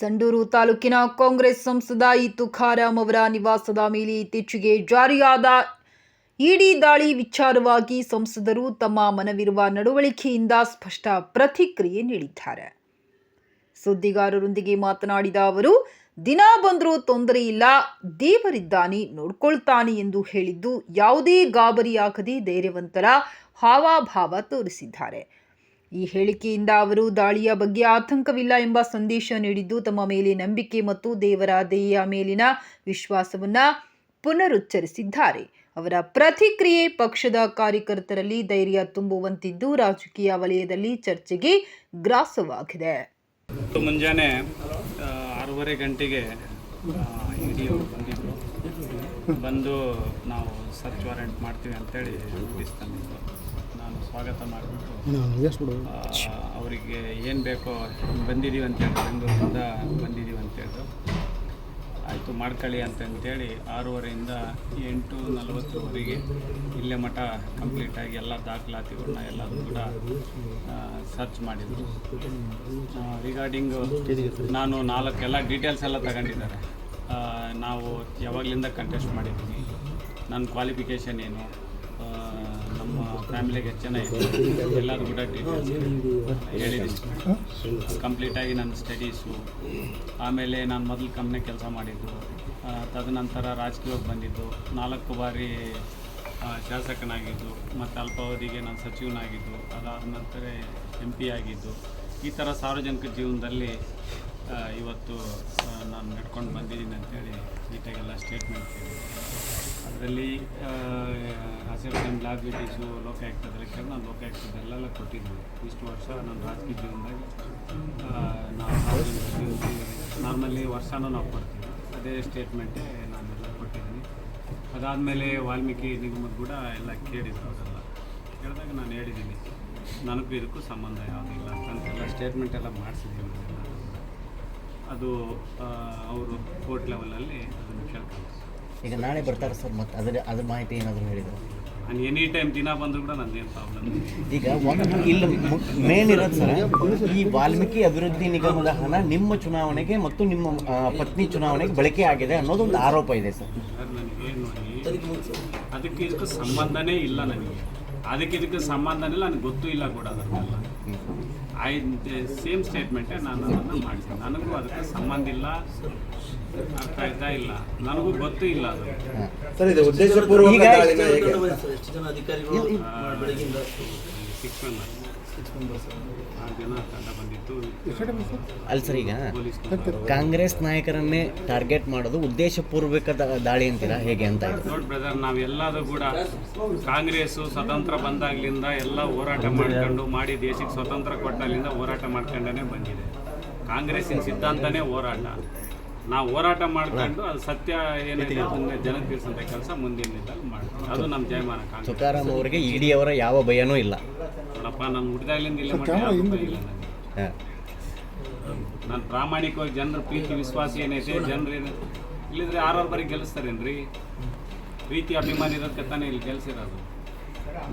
ಸಂಡೂರು ತಾಲೂಕಿನ ಕಾಂಗ್ರೆಸ್ ಸಂಸದ ಇ ತುಕಾರಾಮ್ ಅವರ ನಿವಾಸದ ಮೇಲೆ ಇತ್ತೀಚೆಗೆ ಜಾರಿಯಾದ ಇಡಿ ದಾಳಿ ವಿಚಾರವಾಗಿ ಸಂಸದರು ತಮ್ಮ ಮನವಿರುವ ನಡವಳಿಕೆಯಿಂದ ಸ್ಪಷ್ಟ ಪ್ರತಿಕ್ರಿಯೆ ನೀಡಿದ್ದಾರೆ. ಸುದ್ದಿಗಾರರೊಂದಿಗೆ ಮಾತನಾಡಿದ ಅವರು, ದಿನ ಬಂದರೂ ತೊಂದರೆ ಇಲ್ಲ, ದೇವರಿದ್ದಾನೆ, ನೋಡ್ಕೊಳ್ತಾನೆ ಎಂದು ಹೇಳಿದ್ದು ಯಾವುದೇ ಗಾಬರಿಯಾಗದೆ ಧೈರ್ಯವಂತರ ಹಾವಾಭಾವ ತೋರಿಸಿದ್ದಾರೆ. ಈ ಹೇಳಿಕೆಯಿಂದ ಅವರು ದಾಳಿಯ ಬಗ್ಗೆ ಆತಂಕವಿಲ್ಲ ಎಂಬ ಸಂದೇಶ ನೀಡಿದ್ದು ತಮ್ಮ ಮೇಲೆ ನಂಬಿಕೆ ಮತ್ತು ದೇವರ ದಯೆಯ ಮೇಲಿನ ವಿಶ್ವಾಸವನ್ನು ಪುನರುಚ್ಚರಿಸಿದ್ದಾರೆ. ಅವರ ಪ್ರತಿಕ್ರಿಯೆ ಪಕ್ಷದ ಕಾರ್ಯಕರ್ತರಲ್ಲಿ ಧೈರ್ಯ ತುಂಬುವಂತಿದ್ದು ರಾಜಕೀಯ ವಲಯದಲ್ಲಿ ಚರ್ಚೆಗೆ ಗ್ರಾಸವಾಗಿದೆ. ಮುಂಜಾನೆ ಆರೂವರೆ ಗಂಟೆಗೆ ಬಂದು ನಾವು ಸರ್ಚ್ ವಾರೆಂಟ್ ಮಾಡ್ತೀವಿ ಅಂತೇಳಿ ನಾನು ಸ್ವಾಗತ ಮಾಡಿಬಿಟ್ಟು ಅವರಿಗೆ ಏನು ಬೇಕೋ ಬಂದಿದ್ದೀವಿ ಅಂತೇಳಿ ಬೆಂಗಳೂರಿಂದ ಬಂದಿದ್ದೀವಿ ಅಂತೇಳಿದ್ರು ಆಯಿತು ಮಾಡ್ಕೊಳ್ಳಿ ಅಂತಂತೇಳಿ ಆರೂವರೆಯಿಂದ ಎಂಟು ನಲವತ್ತರವರೆಗೆ ಇಲ್ಲೇ ಮಠ ಕಂಪ್ಲೀಟಾಗಿ ಎಲ್ಲ ದಾಖಲಾತಿಗಳನ್ನ ಎಲ್ಲದೂ ಕೂಡ ಸರ್ಚ್ ಮಾಡಿದರು. ರಿಗಾರ್ಡಿಂಗ್ ನಾನು ನಾಲ್ಕು ಎಲ್ಲ ಡೀಟೇಲ್ಸ್ ಎಲ್ಲ ತಗೊಂಡಿದ್ದಾರೆ. ನಾವು ಯಾವಾಗಲಿಂದ ಕಂಟೆಸ್ಟ್ ಮಾಡಿದ್ದೀನಿ ನನ್ನ ಕ್ವಾಲಿಫಿಕೇಷನ್ ಏನು? ನಮ್ಮ ಫ್ಯಾಮಿಲಿಗೆ ಚೆನ್ನಾಗಿದೆ ಎಲ್ಲರೂ ಕೂಡ ಹೇಳಿದ್ದೀನಿ. ಕಂಪ್ಲೀಟಾಗಿ ನನ್ನ ಸ್ಟಡೀಸು ಆಮೇಲೆ ನಾನು ಮೊದಲು ಕಂಪ್ನಿ ಕೆಲಸ ಮಾಡಿದ್ದು ತದನಂತರ ರಾಜಕೀಯಕ್ಕೆ ಬಂದಿದ್ದು, ನಾಲ್ಕು ಬಾರಿ ಶಾಸಕನಾಗಿದ್ದು, ಮತ್ತು ಅಲ್ಪಾವಧಿಗೆ ನಾನು ಸಚಿವನಾಗಿದ್ದು ಅದಾದ ನಂತರ ಎಂ ಪಿ ಆಗಿದ್ದು, ಈ ಥರ ಸಾರ್ವಜನಿಕ ಜೀವನದಲ್ಲಿ ಇವತ್ತು ನಾನು ನಡ್ಕೊಂಡು ಬಂದಿದ್ದೀನಿ ಅಂತೇಳಿ ನೀಟಾಗೆಲ್ಲ ಸ್ಟೇಟ್ಮೆಂಟ್ ಅದರಲ್ಲಿ ಅಸೆಪ್ಷನ್ ಲಾಬಿಲಿಟೀಸು ಲೋಕಾಯುಕ್ತದಲ್ಲಿ ಕೆಲಸ ನಾನು ಲೋಕಾಯುಕ್ತದಲ್ಲೆಲ್ಲ ಕೊಟ್ಟಿದ್ದೀನಿ. ಇಷ್ಟು ವರ್ಷ ನಾನು ರಾಜಕೀಯ ಜೀವನದಾಗಿ ನಾವು ನಾರ್ಮಲಿ ವರ್ಷನೂ ನಾವು ಕೊಡ್ತೀವಿ. ಅದೇ ಸ್ಟೇಟ್ಮೆಂಟೇ ನಾನೆಲ್ಲ ಕೊಟ್ಟಿದ್ದೀನಿ. ಅದಾದಮೇಲೆ ವಾಲ್ಮೀಕಿ ನಿಗಮದ ಕೂಡ ಎಲ್ಲ ಕೇಳಿದ್ರು ಅವರೆಲ್ಲ. ಕೇಳಿದಾಗ ನಾನು ಹೇಳಿದ್ದೀನಿ, ನನಗೂ ಇದಕ್ಕೂ ಸಂಬಂಧ ಯಾವುದಿಲ್ಲ ಅಂತಂತೆಲ್ಲ ಸ್ಟೇಟ್ಮೆಂಟ್ ಎಲ್ಲ ಮಾಡಿಸಿದ್ದೀನಿ ನಾನೆಲ್ಲ. ಅದು ಅವರು ಕೋರ್ಟ್ ಲೆವೆಲಲ್ಲಿ ಅದನ್ನು ಕೇಳ್ತಾರೆ ಈಗ ನಾಳೆ ಬರ್ತಾರೆ ಸರ್ ಮತ್ತೆ ಅದರ ಅದ್ರ ಮಾಹಿತಿ ಏನಾದರೂ ಹೇಳಿದ್ರು? ನಾನು ಎನಿ ಟೈಮ್ ದಿನ ಬಂದರೂ ಕೂಡ ನಂದೇನು ಪ್ರಾಬ್ಲಮ್ ಈಗ ಒಂದು ಇಲ್ಲಿ ಮೇನ್ ಇರೋದು ಸರ್ ಈ ವಾಲ್ಮೀಕಿ ಅಭಿವೃದ್ಧಿ ನಿಗಮದ ಹಣ ನಿಮ್ಮ ಚುನಾವಣೆಗೆ ಮತ್ತು ನಿಮ್ಮ ಪತ್ನಿ ಚುನಾವಣೆಗೆ ಬಳಕೆ ಆಗಿದೆ ಅನ್ನೋದೊಂದು ಆರೋಪ ಇದೆ ಸರ್. ಅದಕ್ಕೆ ಇದಕ್ಕೆ ಸಂಬಂಧನೇ ಇಲ್ಲ ನನಗೆ. ಅದಕ್ಕೆ ಇದಕ್ಕೆ ಸಂಬಂಧನೇ ಇಲ್ಲ ನನಗೆ ಗೊತ್ತೂ ಇಲ್ಲ ಕೂಡ ಅದನ್ನೆಲ್ಲ ಐ ಸೇಮ್ ಸ್ಟೇಟ್ಮೆಂಟೇ ನಾನು ಅದನ್ನು ಮಾಡ್ತೀನಿ. ನನಗೂ ಅದಕ್ಕೆ ಸಂಬಂಧ ಇಲ್ಲ. ಅರ್ಥ ಆಯ್ತಾ ಇಲ್ಲ. ನನಗೂ ಗೊತ್ತೂ ಇಲ್ಲ ಅದು. ಸರ್ ಇದು ಉದ್ದೇಶಪೂರ್ವಕ ಈಗ ಅಲ್ಲ ಸರ್ ಈಗ ಕಾಂಗ್ರೆಸ್ ನಾಯಕರನ್ನೇ ಟಾರ್ಗೆಟ್ ಮಾಡೋದು ಉದ್ದೇಶಪೂರ್ವಕ ದಾಳಿ ಅಂತೀರಾ? ಹೇಗೆ ಅಂತ ನೋಡಿ ಬ್ರದರ್ ನಾವೆಲ್ಲರೂ ಕೂಡ ಕಾಂಗ್ರೆಸ್ಸು ಸ್ವತಂತ್ರ ಬಂದಾಗ್ಲಿಂದ ಎಲ್ಲ ಹೋರಾಟ ಮಾಡ್ಕೊಂಡು ಮಾಡಿ ದೇಶಕ್ಕೆ ಸ್ವತಂತ್ರ ಕೊಟ್ಟಾಗ್ಲಿಂದ ಹೋರಾಟ ಮಾಡ್ಕೊಂಡೇ ಬಂದಿದೆ. ಕಾಂಗ್ರೆಸ್ಸಿನ ಸಿದ್ಧಾಂತನೇ ಹೋರಾಟ. ನಾವು ಹೋರಾಟ ಮಾಡ್ಕೊಂಡು ಅದು ಸತ್ಯ ಏನಿದೆ ಅದನ್ನ ಜನಕ್ಕೆ ತಿಳಿಸಂತ ಕೆಲಸ ಮುಂದಿನ ದಿನದಲ್ಲಿ ಮಾಡ್ತೀವಿ. ಅದು ನಮ್ಮ ಜಯಮಾನ ಕಾಂಗ್ರೆಸ್ ತುಕಾರಾಮ್ ಅವರಿಗೆ ಇಡಿ ಅವರ ಯಾವ ಭಯನೂ ಇಲ್ಲ. ನೋಡಪ್ಪ ನಾನು ಹುಟ್ಟಿದಾಗ್ಲಿಂದ ಇಲ್ಲ ಮಟ್ಟ ಯಾವ್ದೂ ಭಯ ಇಲ್ಲ ನಾನು ಪ್ರಾಮಾಣಿಕವಾಗಿ ಜನರ ಪ್ರೀತಿ ವಿಶ್ವಾಸ ಏನೈತೆ ಜನರು ಏನು ಇಲ್ಲಿದ್ರೆ ಆರವ್ರ ಬರೀ ಗೆಲ್ಲಿಸ್ತಾರೇನ್ರಿ? ಪ್ರೀತಿ ಅಭಿಮಾನ ಇರೋದಕ್ಕೆ ತಾನೇ ಇಲ್ಲಿ ಗೆಲ್ಸಿರೋದು.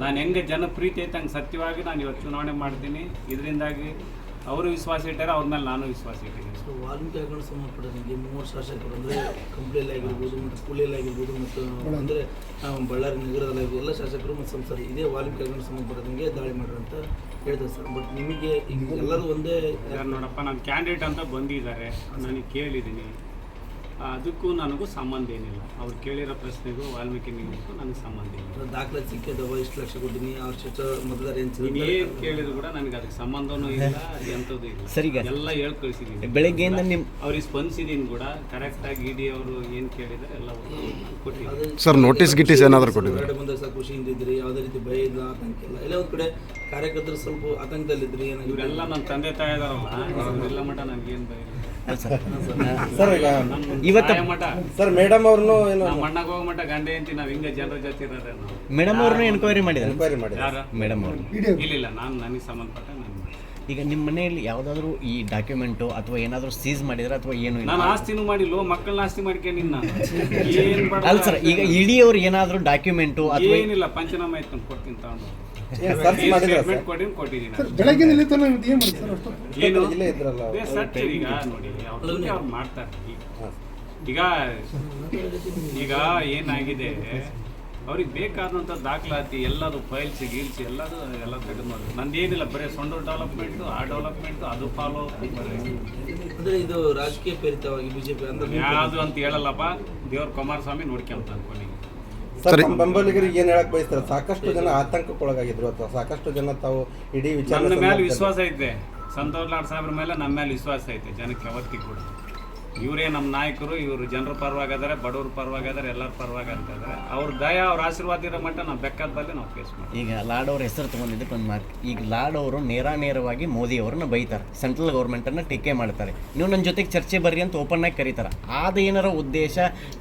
ನಾನು ಹೆಂಗೆ ಜನ ಪ್ರೀತಿ ಐತೆ ಹಂಗೆ ಸತ್ಯವಾಗಿ ನಾನು ಇವತ್ತು ಚುನಾವಣೆ ಮಾಡ್ತೀನಿ. ಇದರಿಂದಾಗಿ ಅವರು ವಿಶ್ವಾಸ ಇಟ್ಟಾರೆ ಅವ್ರ ಮೇಲೆ ನಾನು ವಿಶ್ವಾಸ ಇಟ್ಟಿದ್ದೀನಿ ಸೊ ವಾಲ್ಮೀಕಿ ಆಗೋಣ ಸಂಬಂಧಪಟ್ಟಂಗೆ ಮೂವರು ಶಾಸಕರು ಅಂದರೆ ಕಂಪ್ಲಿಯಲ್ಲಿ ಆಗಿರ್ಬೋದು ಮತ್ತು ಸ್ಕೂಲಲ್ಲಿ ಆಗಿರ್ಬೋದು ಮತ್ತು ಅಂದರೆ ಬಳ್ಳಾರಿ ನಗರದಲ್ಲಿ ಎಲ್ಲ ಶಾಸಕರು ಮತ್ತು ಸಂಸದರು. ಇದೇ ವಾಲ್ಮೀಕಿ ಆಗೋಣ ಸಂಬಂಧಪಟ್ಟಂಗೆ ದಾಳಿ ಮಾಡ್ರಿ ಅಂತ ಹೇಳ್ತಾರೆ ಸರ್. ಬಟ್ ನಿಮಗೆ ಈಗ ಎಲ್ಲರೂ ಒಂದೇ ಯಾರು ನೋಡಪ್ಪ ನಾನು ಕ್ಯಾಂಡಿಡೇಟ್ ಅಂತ ಬಂದಿದ್ದಾರೆ. ನನಗೆ ಕೇಳಿದ್ದೀನಿ ಅದಕ್ಕೂ ನನಗೂ ಸಂಬಂಧ ಏನಿಲ್ಲ. ಅವ್ರು ಕೇಳಿರೋ ಪ್ರಶ್ನೆಗೂ ವಾಲ್ಮೀಕಿ ನಿಗಮಕ್ಕೂ ನನಗೆ ಸಂಬಂಧ ಇಲ್ಲ. ದಾಖಲೆ ಸಿಕ್ಕಿದವ ಇಷ್ಟು ಲಕ್ಷ ಕೊಟ್ಟಿನಿ ಅವ್ರ ಮತದಾರ ಏನು ಕೇಳಿದ್ರು ಕೂಡ ನನಗೆ ಅದಕ್ಕೆ ಸಂಬಂಧವೂ ಇಲ್ಲ ಎಂಥದ್ದು ಇಲ್ಲ. ಸರಿ ಎಲ್ಲ ಹೇಳಿ ಕಳಿಸಿದ್ದೀನಿ. ಬೆಳಗ್ಗೆಯಿಂದ ನಿಮ್ಮ ಅವ್ರಿಗೆ ಸ್ಪಂದಿಸಿದ್ದೀನಿ ಕೂಡ ಕರೆಕ್ಟಾಗಿ ಇಡಿ ಅವರು ಏನು ಕೇಳಿದ್ರೆ ಎಲ್ಲ ಕೊಟ್ಟಿದ್ದಾರೆ. ಸರ್ ನೋಟಿಸ್ ಗಿಟ್ಟಿಸ್ ಏನಾದರೂ ಕೊಟ್ಟಿದ್ದಾರೆ? ಬಂದಾಗ ಸಹ ಖುಷಿಯಿಂದ ಇದ್ರಿ ಯಾವುದೇ ರೀತಿ ಭಯ ಇಲ್ಲ ಆತಂಕ ಇಲ್ಲ. ಎಲ್ಲ ಒಂದು ಕಡೆ ಕಾರ್ಯಕರ್ತರು ಸ್ವಲ್ಪ ಆತಂಕದಲ್ಲಿದ್ರಿ ಏನಾಗಿದೆ? ಇವರೆಲ್ಲ ನನ್ನ ತಂದೆ ತಾಯಿ ಇದಾರಲ್ಲ ಇವರೆಲ್ಲ ಮಟ್ಟ ನನಗೇನು ಭಯ ಇಲ್ಲ. ಸರ್ ಸರ್ ಈಗ ಇವತ್ತು- ಸರ್ ಮೇಡಮ್ ಅವ್ರನ್ನು ಏನು ಮಣ್ಣಾಗ ಹೋಗೋ ಮಠ ಗಂಡೆ ಅಂತ ನಾವು ಹಿಂಗೆ ಜನರ ಜೊತೆ ಇರೋದೇ ಮೇಡಮ್ ಅವ್ರನ್ನ ಎನ್ಕ್ವೈರಿ ಮಾಡಿದ್ದಾರೆ? ಎನ್ಕ್ವೈರಿ ಮಾಡಿದ್ದಾರೆ. ಯಾರ? ಮೇಡಮ್ ಅವರು. ಇಲ್ಲ ಇಲ್ಲ ನಾನು ನನಗೆ ಸಂಬಂಧಪಟ್ಟ ನಾನು ಈಗ ನಿಮ್ಮ ಮನೆಯಲ್ಲಿ ಯಾವುದಾದ್ರೂ ಈ ಡಾಕ್ಯುಮೆಂಟು ಅಥವಾ ಏನಾದರೂ ಸೀಸ್ ಮಾಡಿದ್ರೆ ಅಥವಾ ಏನು ಇಲ್ಲ? ನಾನು ಆಸ್ತಿನೂ ಮಾಡಿಲ್ಲ ಮಕ್ಕಳನ್ನ ಆಸ್ತಿ ಮಾಡ್ಕೊಂಡು ನಾನು ಏನು ಅಲ್ಲ ಸರ್ ಈಗ ಇಡೀ ಅವ್ರು ಏನಾದರೂ ಡಾಕ್ಯುಮೆಂಟು ಅಥವಾ ಏನಿಲ್ಲ ಪಂಚನಾಮ ಇತ್ತು ಕೊಡ್ತೀನಿ ತಗೊಂಡು. ಬೆಳಗ್ಗೆ ಈಗ ಈಗ ಈಗ ಏನಾಗಿದೆ? ಅವ್ರಿಗೆ ಬೇಕಾದಂಥ ದಾಖಲಾತಿ ಎಲ್ಲದು ಫೈಲ್ಸ್ ಗೀಲ್ಸ್ ಎಲ್ಲದು ಎಲ್ಲ ತೆಗೆದು ನಂದೇನಿಲ್ಲ ನಂದು ಏನಿಲ್ಲ ಬರೀ ಸೊಂಡ ಡೆವಲಪ್ಮೆಂಟು ಆ ಡೆವಲಪ್ಮೆಂಟು ಅದು ಫಾಲೋ ಅಂದರೆ ಇದು ರಾಜಕೀಯ ಪ್ರೇರಿತವಾಗಿ ಬಿಜೆಪಿ ಅಂದ್ರೆ ಯಾವುದು ಅಂತ ಹೇಳಲ್ಲಪ್ಪ ದೇವ್ರ ಕುಮಾರಸ್ವಾಮಿ ನೋಡ್ಕೊಂತ ಅನ್ಕೊಂಡಿನಿ ಸರ್. ಬೆಂಬಲಿಗರಿಗೆ ಏನ್ ಹೇಳಕ್ ಬಯಸ್ತಾರೆ? ಸಾಕಷ್ಟು ಜನ ಆತಂಕಕ್ಕೊಳಗಾಗಿದ್ರು ಅಥವಾ ಸಾಕಷ್ಟು ಜನ ತಾವು ಇಡೀ ವಿಚಾರ ಮೇಲೆ ವಿಶ್ವಾಸ ಐತೆ. ಸಂತೋಷ್ ಲಾಡ್ ಸಾಹೇಬ್ರ ಮೇಲೆ ನಮ್ಮ ಮೇಲೆ ವಿಶ್ವಾಸ ಐತೆ ಜನಕ್ಕೆ ಅವತ್ತಿ ಕೂಡ. ಇವರೇ ನಮ್ಮ ನಾಯಕರು ಇವರು ಜನರ ಪರವಾಗಿದ್ದಾರೆ ಬಡವ್ರ ಪರವಾಗಿದ್ದಾರೆ ಎಲ್ಲರ ಪರವಾಗಿ ಅಂತ ಇದ್ದಾರೆ ಅವ್ರ ದಯ ಅವ್ರ ಆಶೀರ್ವಾದ ಇರೋ ಮಟ್ಟ ನಾವು ಬೆಕ್ಕದ ಬಲ್ಲಿ ನಾವು ಫೇಸ್ ಮಾಡ್ತೀವಿ. ಈಗ ಲಾಡ್ ಅವ್ರ ಹೆಸರು ತಗೊಂಡಿದ್ದಕ್ಕೆ ಒಂದು ಮಾರ್ಕ್ ಈಗ ಲಾಡ್ ಅವರು ನೇರ ನೇರವಾಗಿ ಮೋದಿ ಅವ್ರನ್ನ ಬೈತಾರೆ. ಸೆಂಟ್ರಲ್ ಗೌರ್ಮೆಂಟನ್ನು ಟೀಕೆ ಮಾಡ್ತಾರೆ. ನೀವು ನನ್ನ ಜೊತೆಗೆ ಚರ್ಚೆ ಬರ್ರಿ ಅಂತ ಓಪನ್ ಆಗಿ ಕರೀತಾರೆ. ಆದ ಏನಾರ ಉದ್ದೇಶ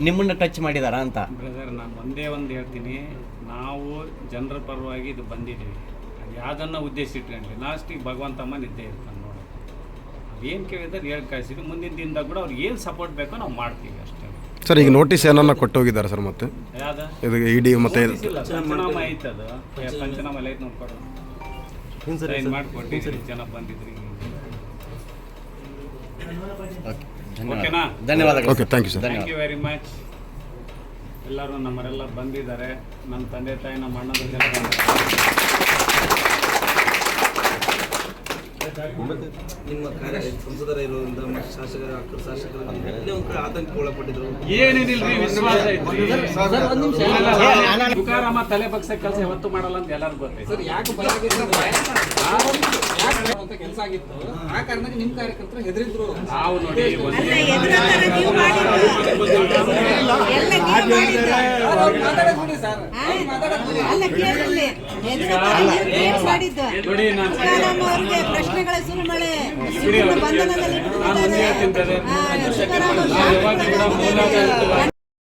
ನಿಮ್ಮನ್ನ ಟಚ್ ಮಾಡಿದಾರ ಅಂತ? ಬ್ರದರ್ ನಾನು ಒಂದೇ ಒಂದು ಹೇಳ್ತೀನಿ. ನಾವು ಜನರ ಪರವಾಗಿ ಇದು ಬಂದಿದ್ದೀವಿ. ಯಾವುದನ್ನು ಉದ್ದೇಶ ಇಟ್ಕೊಂಡ್ರಿ? ಲಾಸ್ಟಿಗೆ ಭಗವಂತಮ್ಮ ನಿದ್ದೆ ಇರ್ತಾನೆ. ಏನು ಕೇಳಿದ್ರೆ ಹೇಳಿ ಕಳಿಸಿದ್ರು ಮುಂದಿನ ದಿನದಾಗ ಕೂಡ ಅವ್ರಿಗೆ ಏನು ಸಪೋರ್ಟ್ ಬೇಕೋ ನಾವು ಮಾಡ್ತೀವಿ ಅಷ್ಟೇ. ಸರ್ ಈಗ ನೋಟಿಸ್ ಏನನ್ನ ಕೊಟ್ಟು ಹೋಗಿದ್ದಾರೆ ಸರ್ ಮತ್ತೆ? ಯಾವ್ದು? ಇದು ಇಡಿ ಮತ್ತೆ ಇದು- ಐತೆ. ಪಂಚನಾಮ ಐತದು ಪಂಚನಾಮ ಸರ್ ನೋಡ್ಕೊಡು ಸೈನ್ ಸರಿ? ಜನ ಬಂದಿದ್ರಿ. ಓಕೆ. ಓಕೆನಾ ಧನ್ಯವಾದ ಧನ್ಯವಾದಗಳು. Okay thank you sir thank you very much ಎಲ್ಲರೂ ನಮ್ಮರೆಲ್ಲ ಬಂದಿದ್ದಾರೆ. ನಮ್ಮ ತಂದೆ ತಾಯಿ ನಮ್ಮ ಅಣ್ಣದ ಜನ ಬಂದಿದ್ದಾರೆ. ನಿಮ್ಮ ಕಾರ್ಯ ಸಂಸದರ ಇರೋದ್ರಿಂದ ಮತ್ತು ಶಾಸಕರ ಅಕ್ಕರ ಶಾಸಕರ ಇಲ್ಲೇ ಒಂದು ಕಡೆ ಆತಂಕಕ್ಕೆ ಒಳಪಟ್ಟಿದ್ರು ಏನೇನಿಲ್ರಿ ವಿಶ್ವಾಸ ಐತ್ರಿ ತುಕಾರಾಮ ತಲೆ ಬಗ್ಸ ಕೆಲಸ ಯಾವತ್ತೂ ಮಾಡಲ್ಲ ಅಂತ ಎಲ್ಲರಿಗೂ ಗೊತ್ತೈತೆ ಕೆಲಸ ಆಗಿತ್ತು. ಆ ಕಾರಣಕ್ಕೆ ನಿಮ್ಮ ಕಾರ್ಯಕರ್ತರು ಹೆದರಿದ್ರು. ನಾವು ನೋಡಿ ಸರ್ ನೋಡಿ ನಾನು ಪ್ರಶ್ನೆಗಳ ಬಂಧನದಲ್ಲಿ